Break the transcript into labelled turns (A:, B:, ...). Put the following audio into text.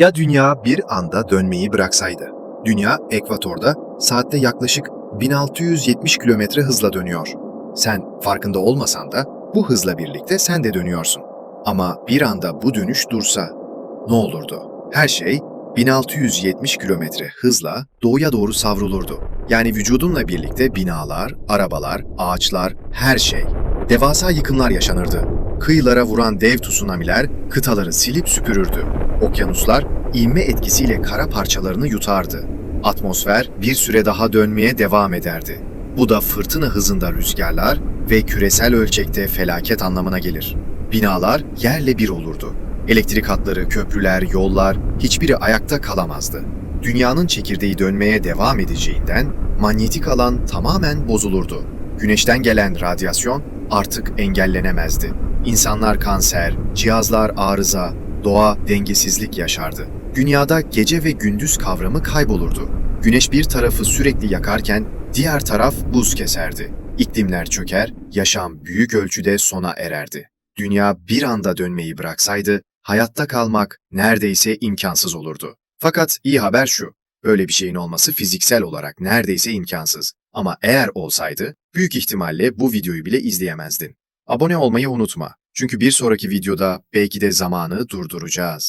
A: Ya dünya bir anda dönmeyi bıraksaydı? Dünya ekvatorda saatte yaklaşık 1670 kilometre hızla dönüyor. Sen farkında olmasan da bu hızla birlikte sen de dönüyorsun. Ama bir anda bu dönüş dursa ne olurdu? Her şey 1670 kilometre hızla doğuya doğru savrulurdu. Yani vücudunla birlikte binalar, arabalar, ağaçlar, her şey. Devasa yıkımlar yaşanırdı. Kıyılara vuran dev tsunamiler kıtaları silip süpürürdü. Okyanuslar ivme etkisiyle kara parçalarını yutardı. Atmosfer bir süre daha dönmeye devam ederdi. Bu da fırtına hızında rüzgarlar ve küresel ölçekte felaket anlamına gelir. Binalar yerle bir olurdu. Elektrik hatları, köprüler, yollar hiçbiri ayakta kalamazdı. Dünyanın çekirdeği dönmeye devam edeceğinden manyetik alan tamamen bozulurdu. Güneşten gelen radyasyon artık engellenemezdi. İnsanlar kanser, cihazlar arıza, doğa dengesizlik yaşardı. Dünyada gece ve gündüz kavramı kaybolurdu. Güneş bir tarafı sürekli yakarken diğer taraf buz keserdi. İklimler çöker, yaşam büyük ölçüde sona ererdi. Dünya bir anda dönmeyi bıraksaydı hayatta kalmak neredeyse imkansız olurdu. Fakat iyi haber şu, böyle bir şeyin olması fiziksel olarak neredeyse imkansız. Ama eğer olsaydı büyük ihtimalle bu videoyu bile izleyemezdin. Abone olmayı unutma. Çünkü bir sonraki videoda belki de zamanı durduracağız.